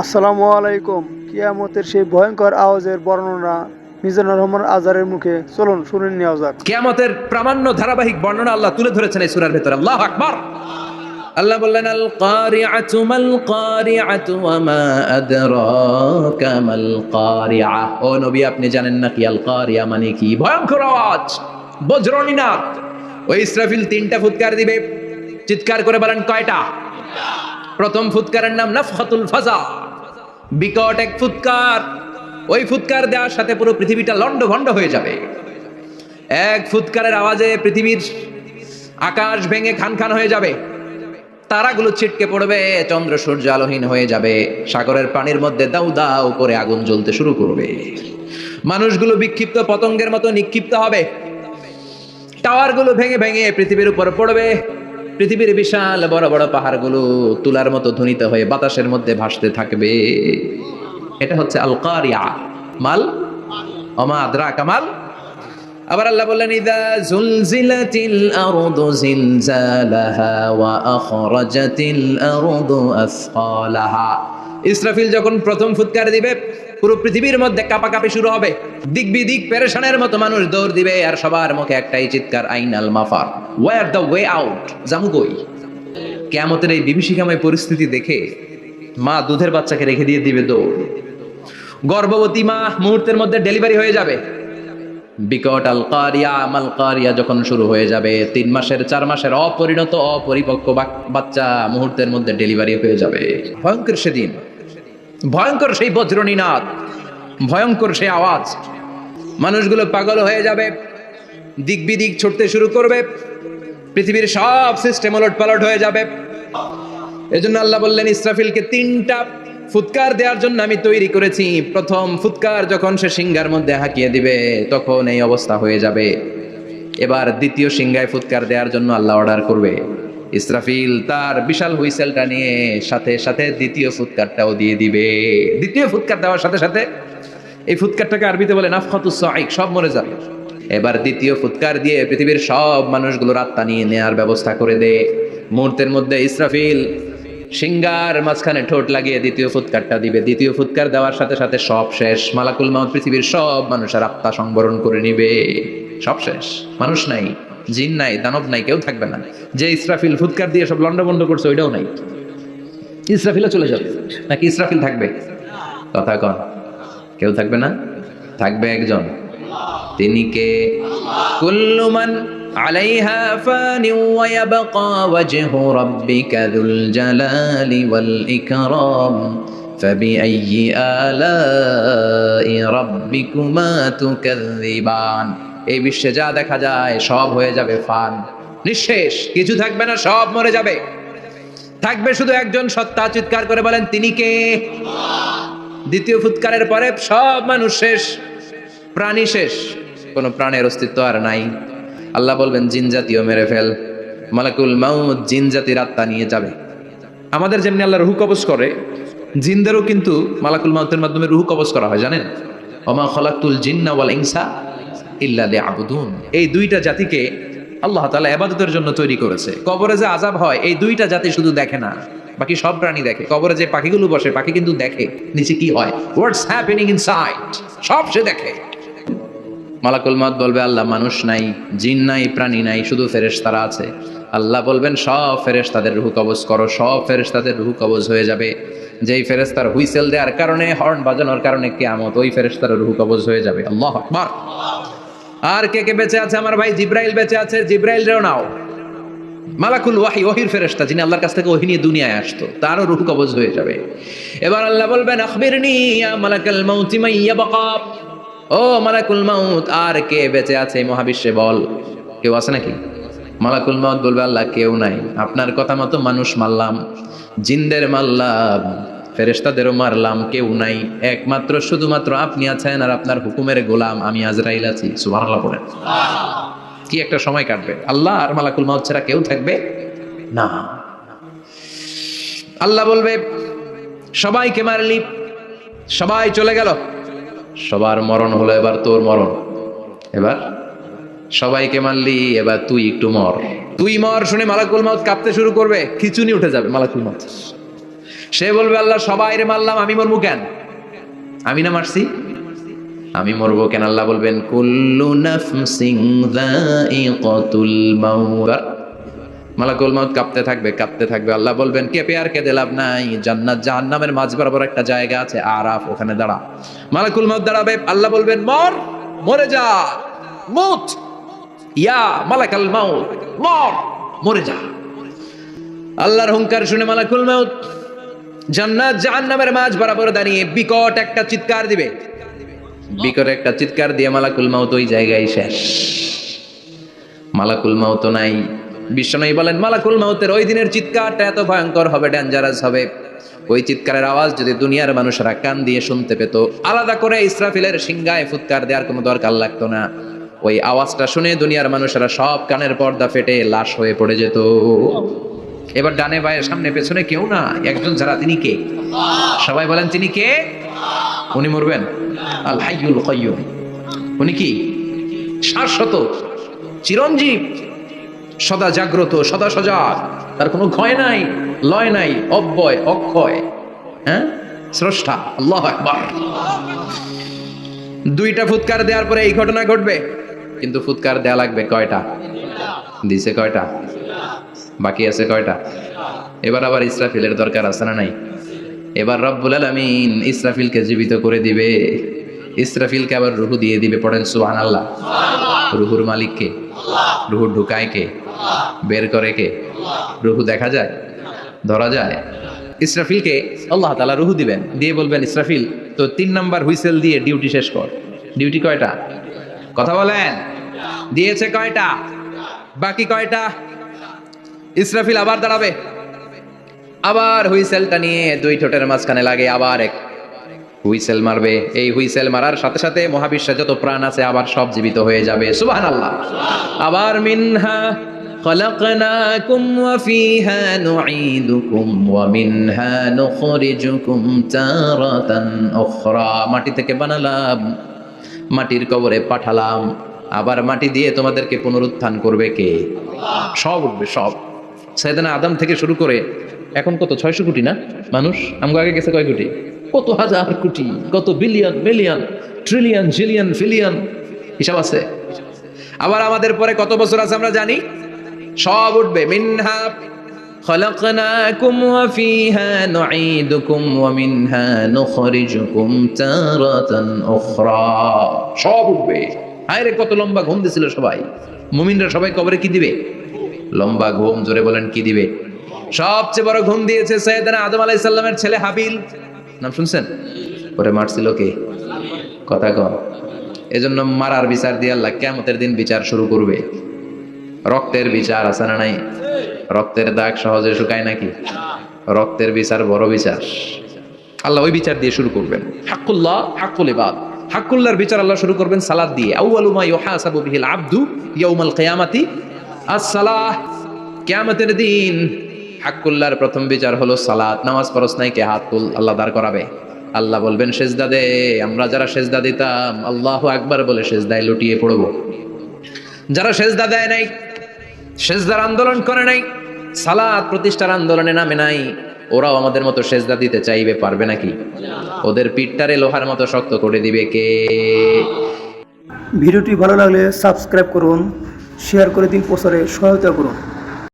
আসসালামু আলাইকুম। কিয়ামতের সেই ভয়ঙ্কর আওয়াজের বর্ণনা মিজানুর রহমান আজারের মুখে। চলুন শুনে নেওয়া যাক। কিয়ামতের প্রামাণ্য ধারাবাহিক বর্ণনা আল্লাহ তুলে ধরেছেন এই সূরার ভেতরে। আল্লাহ আকবার। আল্লাহ বললেন আল কারিআতু মাল কারিআতু ওয়া মা আদরাকা মাল কারিআ ও নবী আপনি জানেন না কি আল কারিআ মানে কি? ভয়ঙ্কর আওয়াজ। বজ্রনীনাদ ওই ইসরাফিল তিনটা ফুৎকার দিবে। চিৎকার করে বলেন কয়টা? প্রথম ফুৎকারের নাম নাফখাতুল ফাজা। বিকট এক ফুৎকার। ওই ফুৎকার দেওয়ার সাথে পুরো পৃথিবীটা লন্ডভন্ড হয়ে যাবে। এক ফুৎকারের আওয়াজে পৃথিবীর আকাশ ভেঙে খান খান হয়ে যাবে। তারাগুলো ছিটকে পড়বে, চন্দ্র সূর্য আলোহীন হয়ে যাবে। সাগরের পানির মধ্যে দাউ দাউ করে আগুন জ্বলতে শুরু করবে। মানুষগুলো বিক্ষিপ্ত পতঙ্গের মতো নিক্ষিপ্ত হবে। টাওয়ারগুলো ভেঙে ভেঙে পৃথিবীর উপর পড়বে। পৃথিবীর বিশাল বড় বড় পাহাড়গুলো তুলার মতো ধ্বনিত হয়ে বাতাসের মধ্যে ভাসতে থাকবে। এটা হচ্ছে আল কারিয়া মাল? অমা আদ্রা কামাল আবার আল্লাহ বললেন, ইদা জুলজিলাতিল আরদু জিলজালাহা ওয়া আখরাজাতিল আরদু আসফালাহা। ইসরাফিল যখন প্রথম ফুৎকার দিবে পুরো পৃথিবীর মধ্যে কাপাকাপি শুরু হবে। দিক বিদিক পেরেশানের মতো মানুষ দৌড় দিবে আর সবার মুখে একটাই চিৎকার, আইনাল মাফার ওয়ার দ্য ওয়ে আউট জামু কই? কেয়ামতের এই বিভীষিকাময় পরিস্থিতি দেখে মা দুধের বাচ্চাকে রেখে দিয়ে দিবে দৌড়। গর্ভবতী মা মুহূর্তের মধ্যে ডেলিভারি হয়ে যাবে। বিকট আল কারিয়া মাল কারিয়া যখন শুরু হয়ে যাবে, তিন মাসের, চার মাসের অপরিণত, অপরিপক্ক বাচ্চা মুহূর্তের মধ্যে ডেলিভারি হয়ে যাবে। ভয়ঙ্কর সেদিন। ভয়ঙ্কর সেই বজ্রনীনাদ, ভয়ঙ্কর সেই আওয়াজ। মানুষগুলো পাগল হয়ে যাবে দিক বিদিক ছুটতে শুরু করবে, পৃথিবীর সব সিস্টেম ওলট পালট হয়ে যাবে। এজন্য আল্লাহ বললেন, ইসরাফিলকে তিনটা ফুৎকার দেওয়ার জন্য আমি তৈরি করেছি। প্রথম ফুৎকার যখন সে সিংহার মধ্যে হাঁকিয়ে দিবে, তখন এই অবস্থা হয়ে যাবে। এবার দ্বিতীয় সিংহায় ফুৎকার দেওয়ার জন্য আল্লাহ অর্ডার করবে। ইসরাফিল তার বিশাল হুইসেলটা নিয়ে সাথে সাথে দ্বিতীয় ফুৎকারটাও দিয়ে দিবে। দ্বিতীয় ফুৎকার দেওয়ার সাথে সাথে এই ফুৎকারটাকে আরবিতে বলে নাফখাতুস সাইক সব মরে যাবে। এবার দ্বিতীয় ফুৎকার দিয়ে পৃথিবীর সব মানুষগুলোর আত্মা নিয়ে নেয়ার ব্যবস্থা করে দে। মুহূর্তের মধ্যে ইসরাফিল সিঙ্গার মাঝখানে ঠোঁট লাগিয়ে দ্বিতীয় ফুৎকারটা দিবে। দ্বিতীয় ফুৎকার দেওয়ার সাথে সাথে সব শেষ। মালাকুল মাউত পৃথিবীর সব মানুষের আত্মা সংবরণ করে নিবে। সব শেষ। মানুষ নাই। জিন নাই দানব নাই কেউ থাকবে না যে ইসরাফিল ফুৎকার দিয়ে সব লন্ডভন্ড করছে ওইটাও নাই ইসরাফিলও চলে যাবে নাকি ইসরাফিল থাকবে কথা কন কেউ থাকবে না থাকবে একজন তিনি কে কুল্লুমান আলাইহা ফানি ওয়া ইয়াবকা ওয়াজহু রাব্বিকা যুল জালালি ওয়াল ইকরাম فبأي آلاء ربكما تكذبان এই বিশ্বে যা দেখা যায় সব হয়ে যাবে ফান। নিঃশেষ, কিছু থাকবে না, সব মরে যাবে। থাকবে শুধু একজন সত্তা, চিৎকার করে বলেন, তিনি কে? দ্বিতীয় ফুৎকারের পরে সব মানুষ শেষ, প্রাণী শেষ, কোনো প্রাণের অস্তিত্ব আর নাই। আল্লাহ বলবেন, জিন জাতীয় মেরে ফেল, মালাকুল মাউদ জিন জাতির আত্মা নিয়ে যাবে। আমাদের যেমনি আল্লাহ রুহু কবজ করে, জিনদেরও কিন্তু মালাকুল মাউতের মাধ্যমে রুহু কবজ করা হয়, জানেন? অমা খলাকুল জিন্না ওয়াল ইনসা ইল্লা আবুদুন এই দুইটা জাতিকে আল্লাহ তাআলা ইবাদতের জন্য তৈরি করেছে। কবরে যে আজাব হয়, এই দুইটা জাতি শুধু দেখে না, বাকি সব প্রাণী দেখে। কবরে যে পাখিগুলো বসে, পাখি কিন্তু দেখে, নিচে কি হয়? ইনসাইড সব সে দেখে। মালাকুল মত বলবে, আল্লাহ মানুষ নাই, জিন নাই, প্রাণী নাই, শুধু ফেরেশ তারা আছে। আল্লাহ বলবেন, সব ফেরেশ তাদের রুহু কবজ করো, সব ফেরেশ তাদের রুহু কবজ হয়ে যাবে। যেই ফেরেশতার হুইসেল দেওয়ার কারণে, হর্ন বাজানোর কারণে কিয়ামত, ওই ফেরেশতার রুহু কবজ হয়ে যাবে। আল্লাহ আর কে কে বেঁচে আছে? আমার ভাই জিব্রাইল বেঁচে আছে। জিব্রাইল রেও নাও। মালাকুল ওয়াহি, ওহির ফেরেশতা, যিনি আল্লাহর কাছ থেকে ওহি নিয়ে দুনিয়ায় আসতো, তারও রুহ কবজ হয়ে যাবে। এবার আল্লাহ বলবেন, আখবিরনি ইয়া মালাকাল মাউতি মাইয়া বাকা ও মালাকুল মাউত, আর কে বেঁচে আছে মহাবিশ্বে বল। কেউ আছে নাকি? মালাকুল মাউত বলবে, আল্লাহ, কেউ নাই। আপনার কথা মতো মানুষ মারলাম, জিনদের মারলাম ফেরেশতাদেরও মারলাম কেউ নাই। একমাত্র শুধুমাত্র আপনি আছেন আর আপনার হুকুমের গোলাম আমি আজরাইল আছি। পড়েন। কি একটা সময় কাটবে। আল্লাহ আর মালাকুল মাউত ছাড়া কেউ থাকবে? না। আল্লাহ বলবে সবাইকে মারলি সবাই চলে গেল। সবার মরণ হলো এবার তোর মরণ। এবার সবাইকে মারলি এবার তুই একটু মর। তুই মর শুনে মালাকুল মাউত কাঁপতে শুরু করবে খিচুনি উঠে যাবে মালাকুল মাউত। সে বলবে, আল্লাহ, সবাই রে মারলাম, আমি মরবো কেন? আমি না মারছি? আমি মরবো কেন? আল্লাহ বলবেন, কুল্লু নাফসিং যায়িকাতুল মাউত। মালাকুল মাউত কাঁপতে থাকবে কাঁপতে থাকবে। আল্লাহ বলবেন, কে পেয়ার, কে লাভ নাই। জান্নাত, জাহান্নামের মাঝ বরাবর একটা জায়গা আছে, আরাফ, ওখানে দাঁড়া। মালাকুল মাউত দাঁড়াবে, আল্লাহ বলবেন, মর, মরে যা, মুত, ইয়া মালাকাল মাউত, মর, মরে যা। আল্লাহর হুঙ্কার শুনে মালাকুল মাউত জান্নাত জাহান্নামের মাঝ বরাবর দাঁড়িয়ে বিকট একটা চিৎকার দিবে। বিকট একটা চিৎকার দিয়ে মালাকুল মাউত ওই জায়গায় শেষ। মালাকুল মাউত নাই। বিশ্ব বিশ্বনয়ী বলেন, মালাকুল মাউতের ওই দিনের চিৎকারটা এত ভয়ঙ্কর হবে ডেঞ্জারাস হবে। ওই চিৎকারের আওয়াজ যদি দুনিয়ার মানুষেরা কান দিয়ে শুনতে পেত, আলাদা করে ইসরাফিলের সিংগায় ফুৎকার দেওয়ার কোনো দরকার লাগতো না। ওই আওয়াজটা শুনে দুনিয়ার মানুষেরা সব কানের পর্দা ফেটে লাশ হয়ে পড়ে যেত। এবার ডানে বায়ে সামনে, পেছনে কেউ না, একজন যারা তিনি কে? সবাই বলেন তিনি কে? উনি মরবেন। উনি কি? শাশ্বত, চিরঞ্জীব, সদা জাগ্রত, সদা সজাগ। তার কোনো ক্ষয় নাই, লয় নাই, অব্যয়, অক্ষয়। হ্যাঁ? স্রষ্টা, আল্লাহ একবার দুইটা ফুৎকার দেওয়ার পরে এই ঘটনা ঘটবে। কিন্তু ফুৎকার দেয়া লাগবে কয়টা? দিছে কয়টা? বাকি আছে কয়টা? এবার আবার ইসরাফিলের দরকার আছে না নাই? এবার রব্বুল আলামিন ইসরাফিলকে জীবিত করে দিবে। ইসরাফিলকে আবার রুহু দিয়ে দিবে, পড়েন সুবহান আল্লাহ রুহুর মালিক কে রুহু ঢুকায় কে বের করে কে? রুহু দেখা যায়? ধরা যায়? ইসরাফিলকে আল্লাহ তাআলা রুহু দিবেন, দিয়ে বলবেন, ইসরাফিল, তো তিন নাম্বার হুইসেল দিয়ে ডিউটি শেষ কর। ডিউটি কয়টা? কথা বলেন? দিয়েছে কয়টা? বাকি কয়টা? ইসরাফিল আবার দাঁড়াবে আবার হুইসেলটা নিয়ে দুই ঠোঁটের মাঝখানে লাগে আবার এক হুইসেল মারবে এই হুইসেল মারার সাথে সাথে মহাবিশ্বে যত প্রাণ আছে আবার সব জীবিত হয়ে যাবে সুবাহান আল্লাহ আবার মিনহা خلقناكم وفيها نعيدكم ومنها نخرجكم تارة أخرى মাটি থেকে বানালাম মাটির কবরে পাঠালাম আবার মাটি দিয়ে তোমাদেরকে পুনরুত্থান করবে কে সব উঠবে সব সাইদানা আদম থেকে শুরু করে এখন কত ছয়শো কোটি না মানুষ আমগো আগে গেছে কয় কোটি কত হাজার কোটি কত বিলিয়ন মিলিয়ন ট্রিলিয়ন জিলিয়ন ফিলিয়ন হিসাব আছে আবার আমাদের পরে কত বছর আছে আমরা জানি সব উঠবে মিনহা خلقناكم وفيها نعيدكم ومنها نخرجكم تارة أخرى সব উঠবে আরে কত লম্বা ঘুম দিছিল সবাই মুমিনরা সবাই কবরে কি দিবে লম্বা ঘুম, জোরে বলেন কি দিবে? সবচেয়ে বড় ঘুম দিয়েছে সৈয়দনা আদম আলাইহিস সালামের ছেলে হাবিল। নাম শুনছেন? ওরে মারছিল কে? কথা কম এজন্য মারার বিচার দিয়ে আল্লাহ কিয়ামতের দিন বিচার শুরু করবে। রক্তের বিচার আছে না নাই? রক্তের দাগ সহজে শুকায় নাকি? রক্তের বিচার বড় বিচার। আল্লাহ ওই বিচার দিয়ে শুরু করবেন। হাক্কুল্লাহ, হাক্কুল ইবাদ। হাক্কুল্লাহর বিচার আল্লাহ শুরু করবেন সালাদ দিয়ে। আউয়ালু মা ইউহাসাবু বিহিল আবদু ইয়াউমাল কিয়ামাতি আস-সালাহ, কিয়ামতের দিন। হাক্কুল্লাহর প্রথম বিচার হলো নামাজ পড়স নাই, কে হাত তুল? আল্লাহ দাঁড় করাবে। আল্লাহ বলবেন, সেজদা দে, আমরা যারা সেজদা দিতাম, আল্লাহু বলে সেজদায় লুটিয়ে যারা সেজদা দেয় নাই, সেজদার আন্দোলন করে নাই, সালাত প্রতিষ্ঠার আন্দোলনে নামে নাই, ওরাও আমাদের মতো সেজদা দিতে চাইবে, পারবে নাকি? ওদের পিঠটারে লোহার মতো শক্ত করে দিবে কে? ভিডিওটি ভালো লাগলে সাবস্ক্রাইব করুন। শেয়ার করে দিন প্রচারে সহায়তা করুন।